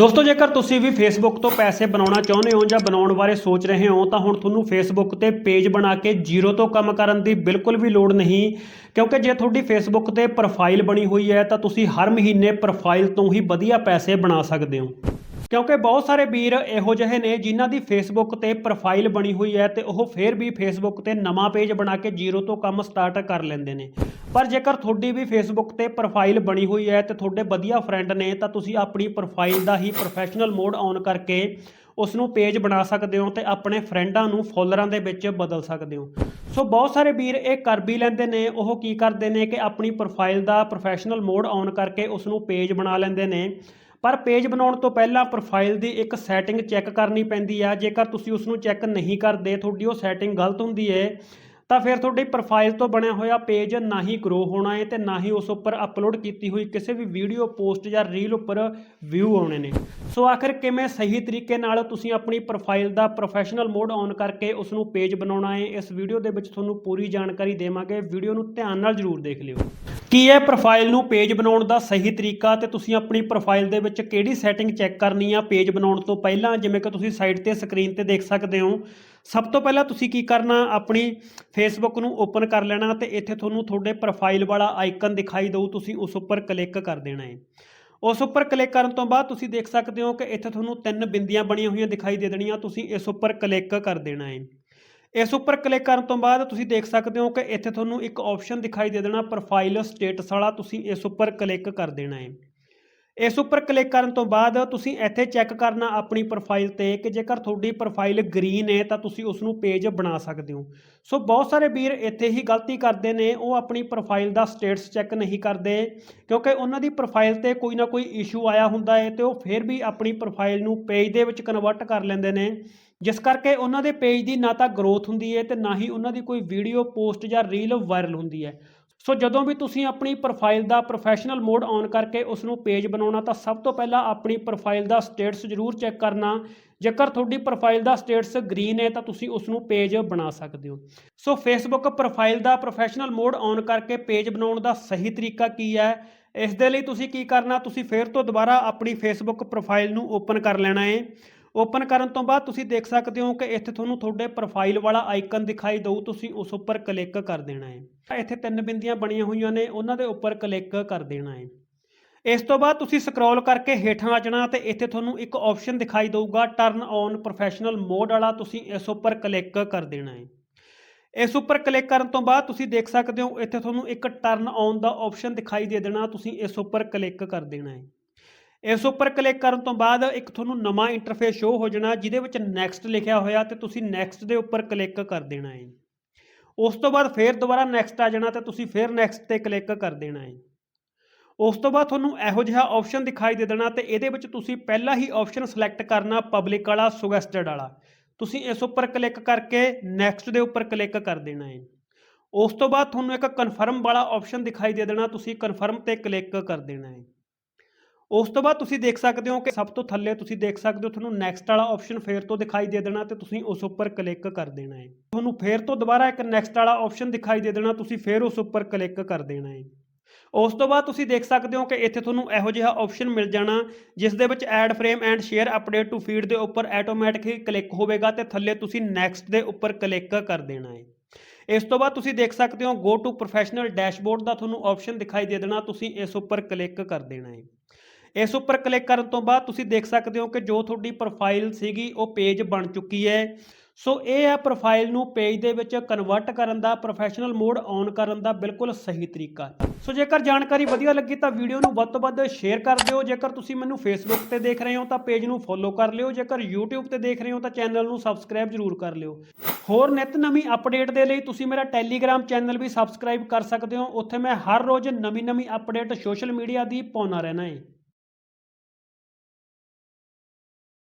ਦੋਸਤੋ, ਜੇਕਰ ਤੁਸੀਂ ਵੀ ਫੇਸਬੁੱਕ ਤੋਂ ਪੈਸੇ ਬਣਾਉਣਾ ਚਾਹੁੰਦੇ ਹੋ ਜਾਂ ਬਣਾਉਣ ਬਾਰੇ ਸੋਚ ਰਹੇ ਹੋ, ਤਾਂ ਹੁਣ ਤੁਹਾਨੂੰ ਫੇਸਬੁੱਕ ਤੇ ਪੇਜ ਬਣਾ ਕੇ ਜ਼ੀਰੋ ਤੋਂ ਕੰਮ ਕਰਨ ਦੀ ਬਿਲਕੁਲ ਵੀ ਲੋੜ ਨਹੀਂ। ਕਿਉਂਕਿ ਜੇ ਤੁਹਾਡੀ ਫੇਸਬੁੱਕ ਤੇ ਪ੍ਰੋਫਾਈਲ ਬਣੀ ਹੋਈ ਹੈ, ਤਾਂ ਤੁਸੀਂ ਹਰ ਮਹੀਨੇ ਪ੍ਰੋਫਾਈਲ ਤੋਂ ਹੀ ਵਧੀਆ ਪੈਸੇ ਬਣਾ ਸਕਦੇ ਹੋ। ਕਿਉਂਕਿ ਬਹੁਤ ਸਾਰੇ ਵੀਰ ਇਹੋ ਜਿਹੇ ਨੇ ਜਿਨ੍ਹਾਂ ਦੀ ਫੇਸਬੁੱਕ ਤੇ ਪ੍ਰੋਫਾਈਲ ਬਣੀ ਹੋਈ ਹੈ ਤੇ ਉਹ ਫੇਰ ਵੀ ਫੇਸਬੁੱਕ ਤੇ ਨਵਾਂ ਪੇਜ ਬਣਾ ਕੇ ਜ਼ੀਰੋ ਤੋਂ ਕੰਮ ਸਟਾਰਟ ਕਰ ਲੈਂਦੇ ਨੇ। ਪਰ ਜੇਕਰ ਤੁਹਾਡੀ ਵੀ ਫੇਸਬੁੱਕ ਤੇ ਪ੍ਰੋਫਾਈਲ ਬਣੀ ਹੋਈ ਹੈ ਤੇ ਤੁਹਾਡੇ ਵਧੀਆ ਫਰੈਂਡ ਨੇ ਤਾਂ ਤੁਸੀਂ ਆਪਣੀ ਪ੍ਰੋਫਾਈਲ ਦਾ ਹੀ ਪ੍ਰੋਫੈਸ਼ਨਲ ਮੋਡ ਔਨ ਕਰਕੇ ਉਸ ਨੂੰ ਪੇਜ ਬਣਾ ਸਕਦੇ ਹੋ ਤੇ ਆਪਣੇ ਫਰੈਂਡਾਂ ਨੂੰ ਫੋਲੋਅਰਾਂ ਦੇ ਵਿੱਚ ਬਦਲ ਸਕਦੇ ਹੋ। ਸੋ ਬਹੁਤ ਸਾਰੇ ਵੀਰ ਇਹ ਕਰ ਵੀ ਲੈਂਦੇ ਨੇ, ਉਹ ਕੀ ਕਰਦੇ ਨੇ ਕਿ ਆਪਣੀ ਪ੍ਰੋਫਾਈਲ ਦਾ ਪ੍ਰੋਫੈਸ਼ਨਲ ਮੋਡ ਔਨ ਕਰਕੇ ਉਸ ਨੂੰ ਪੇਜ ਬਣਾ ਲੈਂਦੇ ਨੇ। ਪਰ ਪੇਜ ਬਣਾਉਣ ਤੋਂ ਪਹਿਲਾਂ ਪ੍ਰੋਫਾਈਲ ਦੀ ਇੱਕ ਸੈਟਿੰਗ ਚੈੱਕ ਕਰਨੀ ਪੈਂਦੀ ਆ। ਜੇਕਰ ਤੁਸੀਂ ਉਸ ਨੂੰ ਚੈੱਕ ਨਹੀਂ ਕਰਦੇ, ਤੁਹਾਡੀ ਉਹ ਸੈਟਿੰਗ ਗਲਤ ਹੁੰਦੀ ਹੈ ਤਾਂ ਫਿਰ ਤੁਹਾਡੀ ਪ੍ਰੋਫਾਈਲ ਤੋਂ ਬਣਿਆ ਹੋਇਆ ਪੇਜ ਨਾ ਹੀ ਗਰੋ ਹੋਣਾ ਹੈ ਤੇ ਨਾ ਹੀ ਉਸ ਉੱਪਰ ਅਪਲੋਡ ਕੀਤੀ ਹੋਈ ਕਿਸੇ ਵੀ ਵੀਡੀਓ ਪੋਸਟ ਜਾਂ ਰੀਲ ਉੱਪਰ ਵਿਊ ਆਉਣੇ ਨੇ। ਸੋ ਆਖਿਰ ਕਿਵੇਂ ਸਹੀ ਤਰੀਕੇ ਨਾਲ ਤੁਸੀਂ ਆਪਣੀ ਪ੍ਰੋਫਾਈਲ ਦਾ ਪ੍ਰੋਫੈਸ਼ਨਲ ਮੋਡ ਔਨ ਕਰਕੇ ਉਸ ਨੂੰ ਪੇਜ ਬਣਾਉਣਾ ਹੈ ਇਸ ਵੀਡੀਓ ਦੇ ਵਿੱਚ ਤੁਹਾਨੂੰ ਪੂਰੀ ਜਾਣਕਾਰੀ ਦੇਵਾਂਗੇ। ਵੀਡੀਓ ਨੂੰ ਧਿਆਨ ਨਾਲ ਜ਼ਰੂਰ ਦੇਖ ਲਿਓ। ਕੀ ਹੈ ਪ੍ਰੋਫਾਈਲ ਨੂੰ ਪੇਜ ਬਣਾਉਣ ਦਾ ਸਹੀ ਤਰੀਕਾ ਤੇ ਤੁਸੀਂ ਆਪਣੀ ਪ੍ਰੋਫਾਈਲ ਦੇ ਵਿੱਚ ਕਿਹੜੀ ਸੈਟਿੰਗ ਚੈੱਕ ਕਰਨੀ ਆ ਪੇਜ ਬਣਾਉਣ ਤੋਂ ਪਹਿਲਾਂ? ਜਿਵੇਂ ਕਿ ਤੁਸੀਂ ਸਾਈਡ ਤੇ ਸਕਰੀਨ ਤੇ ਦੇਖ ਸਕਦੇ ਹੋ। ਸਭ ਤੋਂ ਪਹਿਲਾਂ ਤੁਸੀਂ ਕੀ ਕਰਨਾ? ਆਪਣੀ ਫੇਸਬੁੱਕ ਨੂੰ ਓਪਨ ਕਰ ਲੈਣਾ ਤੇ ਇੱਥੇ ਤੁਹਾਨੂੰ ਤੁਹਾਡੇ ਪ੍ਰੋਫਾਈਲ ਵਾਲਾ ਆਈਕਨ ਦਿਖਾਈ ਦਊ। ਤੁਸੀਂ ਉਸ ਉੱਪਰ ਕਲਿੱਕ ਕਰ ਦੇਣਾ ਹੈ। ਉਸ ਉੱਪਰ ਕਲਿੱਕ ਕਰਨ ਤੋਂ ਬਾਅਦ ਤੁਸੀਂ ਦੇਖ ਸਕਦੇ ਹੋ ਕਿ ਇੱਥੇ ਤੁਹਾਨੂੰ ਤਿੰਨ ਬਿੰਦੀਆਂ ਬਣੀਆਂ ਹੋਈਆਂ ਦਿਖਾਈ ਦੇ ਦੇਣੀਆਂ। ਤੁਸੀਂ ਇਸ ਉੱਪਰ ਕਲਿੱਕ ਕਰ ਦੇਣਾ ਹੈ। ਇਸ ਉੱਪਰ ਕਲਿੱਕ ਕਰਨ ਤੋਂ ਬਾਅਦ ਤੁਸੀਂ ਦੇਖ ਸਕਦੇ ਹੋ ਕਿ ਇੱਥੇ ਤੁਹਾਨੂੰ ਇੱਕ ਆਪਸ਼ਨ ਦਿਖਾਈ ਦੇ ਦੇਣਾ ਪ੍ਰੋਫਾਈਲ ਸਟੇਟਸ ਵਾਲਾ, ਤੁਸੀਂ ਇਸ ਉੱਪਰ ਕਲਿੱਕ ਕਰ ਦੇਣਾ ਹੈ। ਇਸ ਉੱਪਰ ਕਲਿੱਕ ਕਰਨ ਤੋਂ ਬਾਅਦ ਤੁਸੀਂ ਇੱਥੇ ਚੈੱਕ ਕਰਨਾ ਆਪਣੀ ਪ੍ਰੋਫਾਈਲ ਤੇ ਕਿ ਜੇਕਰ ਤੁਹਾਡੀ ਪ੍ਰੋਫਾਈਲ ਗ੍ਰੀਨ ਹੈ ਤਾਂ ਤੁਸੀਂ ਉਸ ਨੂੰ ਪੇਜ ਬਣਾ ਸਕਦੇ ਹੋ। ਸੋ ਬਹੁਤ ਸਾਰੇ ਵੀਰ ਇੱਥੇ ਹੀ ਗਲਤੀ ਕਰਦੇ ਨੇ, ਉਹ ਆਪਣੀ ਪ੍ਰੋਫਾਈਲ ਦਾ ਸਟੇਟਸ ਚੈੱਕ ਨਹੀਂ ਕਰਦੇ ਕਿਉਂਕਿ ਉਹਨਾਂ ਦੀ ਪ੍ਰੋਫਾਈਲ ਤੇ ਕੋਈ ਨਾ ਕੋਈ ਇਸ਼ੂ ਆਇਆ ਹੁੰਦਾ ਹੈ ਤੇ ਉਹ ਫਿਰ ਵੀ ਆਪਣੀ ਪ੍ਰੋਫਾਈਲ ਨੂੰ ਪੇਜ ਦੇ ਵਿੱਚ ਕਨਵਰਟ ਕਰ ਲੈਂਦੇ ਨੇ। ਜਿਸ ਕਰਕੇ ਉਹਨਾਂ ਦੇ ਪੇਜ ਦੀ ਨਾ ਤਾਂ ਗਰੋਥ ਹੁੰਦੀ ਹੈ ਤੇ ਨਾ ਹੀ ਉਹਨਾਂ ਦੀ ਕੋਈ ਵੀਡੀਓ ਪੋਸਟ ਜਾਂ ਰੀਲ ਵਾਇਰਲ ਹੁੰਦੀ ਹੈ। ਸੋ ਜਦੋਂ ਵੀ ਤੁਸੀਂ ਆਪਣੀ ਪ੍ਰੋਫਾਈਲ ਦਾ ਪ੍ਰੋਫੈਸ਼ਨਲ ਮੋਡ ਔਨ ਕਰਕੇ ਉਸ ਨੂੰ ਪੇਜ ਬਣਾਉਣਾ, ਤਾਂ ਸਭ ਤੋਂ ਪਹਿਲਾਂ ਆਪਣੀ ਪ੍ਰੋਫਾਈਲ ਦਾ ਸਟੇਟਸ ਜ਼ਰੂਰ ਚੈੱਕ ਕਰਨਾ। ਜੇਕਰ ਤੁਹਾਡੀ ਪ੍ਰੋਫਾਈਲ ਦਾ ਸਟੇਟਸ ਗ੍ਰੀਨ ਹੈ, ਤਾਂ ਤੁਸੀਂ ਉਸ ਨੂੰ ਪੇਜ ਬਣਾ ਸਕਦੇ ਹੋ। ਸੋ ਫੇਸਬੁੱਕ ਪ੍ਰੋਫਾਈਲ ਦਾ ਪ੍ਰੋਫੈਸ਼ਨਲ ਮੋਡ ਔਨ ਕਰਕੇ ਪੇਜ ਬਣਾਉਣ ਦਾ ਸਹੀ ਤਰੀਕਾ ਕੀ ਹੈ? ਇਸ ਦੇ ਲਈ ਤੁਸੀਂ ਕੀ ਕਰਨਾ? ਤੁਸੀਂ ਫੇਰ ਤੋਂ ਦੁਬਾਰਾ ਆਪਣੀ ਫੇਸਬੁੱਕ ਪ੍ਰੋਫਾਈਲ ਨੂੰ ਓਪਨ ਕਰ ਲੈਣਾ ਹੈ। ਓਪਨ ਕਰਨ ਤੋਂ ਬਾਅਦ ਤੁਸੀਂ ਦੇਖ ਸਕਦੇ ਹੋ ਕਿ ਇੱਥੇ ਤੁਹਾਨੂੰ ਤੁਹਾਡੇ ਪ੍ਰੋਫਾਈਲ ਵਾਲਾ ਆਈਕਨ ਦਿਖਾਈ ਦਊ, ਤੁਸੀਂ ਉਸ ਉੱਪਰ ਕਲਿੱਕ ਕਰ ਦੇਣਾ ਹੈ। ਇੱਥੇ ਤਿੰਨ ਬਿੰਦੀਆਂ ਬਣੀਆਂ ਹੋਈਆਂ ਨੇ, ਉਹਨਾਂ ਦੇ ਉੱਪਰ ਕਲਿੱਕ ਕਰ ਦੇਣਾ ਹੈ। ਇਸ ਤੋਂ ਬਾਅਦ ਤੁਸੀਂ ਸਕਰੋਲ ਕਰਕੇ ਹੇਠਾਂ ਆ ਜਾਣਾ ਤੇ ਇੱਥੇ ਤੁਹਾਨੂੰ ਇੱਕ ਆਪਸ਼ਨ ਦਿਖਾਈ ਦਊਗਾ ਟਰਨ ਔਨ ਪ੍ਰੋਫੈਸ਼ਨਲ ਮੋਡ ਵਾਲਾ, ਤੁਸੀਂ ਇਸ ਉੱਪਰ ਕਲਿੱਕ ਕਰ ਦੇਣਾ ਹੈ। ਇਸ ਉੱਪਰ ਕਲਿੱਕ ਕਰਨ ਤੋਂ ਬਾਅਦ ਤੁਸੀਂ ਦੇਖ ਸਕਦੇ ਹੋ, ਇੱਥੇ ਤੁਹਾਨੂੰ ਇੱਕ ਟਰਨ ਔਨ ਦਾ ਆਪਸ਼ਨ ਦਿਖਾਈ ਦੇ ਦੇਣਾ, ਤੁਸੀਂ ਇਸ ਉੱਪਰ ਕਲਿੱਕ ਕਰ ਦੇਣਾ ਹੈ। ਇਸ ਉੱਪਰ ਕਲਿੱਕ ਕਰਨ ਤੋਂ ਬਾਅਦ ਇੱਕ ਤੁਹਾਨੂੰ ਨਵਾਂ ਇੰਟਰਫੇਸ ਸ਼ੋ ਹੋ ਜਾਣਾ, ਜਿਹਦੇ ਵਿੱਚ ਨੈਕਸਟ ਲਿਖਿਆ ਹੋਇਆ ਤੇ ਤੁਸੀਂ ਨੈਕਸਟ ਦੇ ਉੱਪਰ ਕਲਿੱਕ ਕਰ ਦੇਣਾ ਹੈ। ਉਸ ਤੋਂ ਬਾਅਦ ਫੇਰ ਦੁਬਾਰਾ ਨੈਕਸਟ ਆ ਜਾਣਾ ਤੇ ਤੁਸੀਂ ਫੇਰ ਨੈਕਸਟ ਤੇ ਕਲਿੱਕ ਕਰ ਦੇਣਾ ਹੈ। ਉਸ ਤੋਂ ਬਾਅਦ ਤੁਹਾਨੂੰ ਇਹੋ ਜਿਹਾ ਆਪਸ਼ਨ ਦਿਖਾਈ ਦੇ ਦੇਣਾ ਤੇ ਇਹਦੇ ਵਿੱਚ ਤੁਸੀਂ ਪਹਿਲਾ ਹੀ ਆਪਸ਼ਨ ਸਿਲੈਕਟ ਕਰਨਾ ਪਬਲਿਕ ਵਾਲਾ ਸੁਗੈਸਟਡ ਵਾਲਾ। ਤੁਸੀਂ ਇਸ ਉੱਪਰ ਕਲਿੱਕ ਕਰਕੇ ਨੈਕਸਟ ਦੇ ਉੱਪਰ ਕਲਿੱਕ ਕਰ ਦੇਣਾ ਹੈ। ਉਸ ਤੋਂ ਬਾਅਦ ਤੁਹਾਨੂੰ ਇੱਕ ਕਨਫਰਮ ਵਾਲਾ ਆਪਸ਼ਨ ਦਿਖਾਈ ਦੇ ਦੇਣਾ, ਤੁਸੀਂ ਕਨਫਰਮ ਤੇ ਕਲਿੱਕ ਕਰ ਦੇਣਾ ਹੈ। ਉਸ ਤੋਂ ਬਾਅਦ ਤੁਸੀਂ ਦੇਖ ਸਕਦੇ ਹੋ ਕਿ ਸਭ ਤੋਂ ਥੱਲੇ ਤੁਸੀਂ ਦੇਖ ਸਕਦੇ ਹੋ ਤੁਹਾਨੂੰ ਨੈਕਸਟ ਵਾਲਾ ਆਪਸ਼ਨ ਫੇਰ ਤੋਂ ਦਿਖਾਈ ਦੇ ਦੇਣਾ ਤੇ ਤੁਸੀਂ ਉਸ ਉੱਪਰ ਕਲਿੱਕ ਕਰ ਦੇਣਾ ਹੈ। ਤੁਹਾਨੂੰ ਫੇਰ ਤੋਂ ਦੁਬਾਰਾ ਇੱਕ ਨੈਕਸਟ ਵਾਲਾ ਆਪਸ਼ਨ ਦਿਖਾਈ ਦੇ ਦੇਣਾ, ਤੁਸੀਂ ਫੇਰ ਉਸ ਉੱਪਰ ਕਲਿੱਕ ਕਰ ਦੇਣਾ ਹੈ। ਉਸ ਤੋਂ ਬਾਅਦ ਤੁਸੀਂ ਦੇਖ ਸਕਦੇ ਹੋ ਕਿ ਇੱਥੇ ਤੁਹਾਨੂੰ ਇਹੋ ਜਿਹਾ ਆਪਸ਼ਨ ਮਿਲ ਜਾਣਾ, ਜਿਸ ਦੇ ਵਿੱਚ add frame and share update to feed ਦੇ ਉੱਪਰ ਆਟੋਮੈਟਿਕਲੀ ਕਲਿੱਕ ਹੋਵੇਗਾ ਤੇ ਥੱਲੇ ਤੁਸੀਂ ਨੈਕਸਟ ਦੇ ਉੱਪਰ ਕਲਿੱਕ ਕਰ ਦੇਣਾ ਹੈ। ਇਸ ਤੋਂ ਬਾਅਦ ਤੁਸੀਂ ਦੇਖ ਸਕਦੇ ਹੋ ਗੋ ਟੂ ਪ੍ਰੋਫੈਸ਼ਨਲ ਡੈਸ਼ਬੋਰਡ ਦਾ ਤੁਹਾਨੂੰ ਆਪਸ਼ਨ ਦਿਖਾਈ ਦੇ ਦੇਣਾ, ਤੁਸੀਂ ਇਸ ਉੱਪਰ ਕਲਿੱਕ ਕਰ ਦੇਣਾ ਹੈ। ਇਸ ਉੱਪਰ ਕਲਿੱਕ ਕਰਨ ਤੋਂ ਬਾਅਦ ਤੁਸੀਂ ਦੇਖ ਸਕਦੇ ਹੋ ਕਿ ਜੋ ਤੁਹਾਡੀ ਪ੍ਰੋਫਾਈਲ ਸੀਗੀ, ਉਹ ਪੇਜ ਬਣ ਚੁੱਕੀ ਹੈ। ਸੋ ਇਹ ਹੈ ਪ੍ਰੋਫਾਈਲ ਨੂੰ ਪੇਜ ਦੇ ਵਿੱਚ ਕਨਵਰਟ ਕਰਨ ਦਾ ਪ੍ਰੋਫੈਸ਼ਨਲ ਮੋਡ ਔਨ ਕਰਨ ਦਾ ਬਿਲਕੁਲ ਸਹੀ ਤਰੀਕਾ। ਸੋ ਜੇਕਰ ਜਾਣਕਾਰੀ ਵਧੀਆ ਲੱਗੀ ਤਾਂ ਵੀਡੀਓ ਨੂੰ ਵੱਧ ਤੋਂ ਵੱਧ ਸ਼ੇਅਰ ਕਰ ਦਿਓ। ਜੇਕਰ ਤੁਸੀਂ ਮੈਨੂੰ ਫੇਸਬੁੱਕ ਤੇ ਦੇਖ ਰਹੇ ਹੋ ਤਾਂ ਪੇਜ ਨੂੰ ਫੋਲੋ ਕਰ ਲਿਓ। ਜੇਕਰ YouTube ਤੇ ਦੇਖ ਰਹੇ ਹੋ ਤਾਂ ਚੈਨਲ ਨੂੰ ਸਬਸਕ੍ਰਾਈਬ ਜ਼ਰੂਰ ਕਰ ਲਿਓ। ਹੋਰ ਨਿਤ ਨਵੀਂ ਅਪਡੇਟ ਦੇ ਲਈ ਤੁਸੀਂ ਮੇਰਾ ਟੈਲੀਗ੍ਰਾਮ ਚੈਨਲ ਵੀ ਸਬਸਕ੍ਰਾਈਬ ਕਰ ਸਕਦੇ ਹੋ। ਉੱਥੇ ਮੈਂ ਹਰ ਰੋਜ਼ ਨਵੀਂ ਨਵੀਂ ਅਪਡੇਟ ਸੋਸ਼ਲ ਮੀਡੀਆ ਦੀ ਪਾਉਣਾ ਰਹਿਣਾ ਹੈ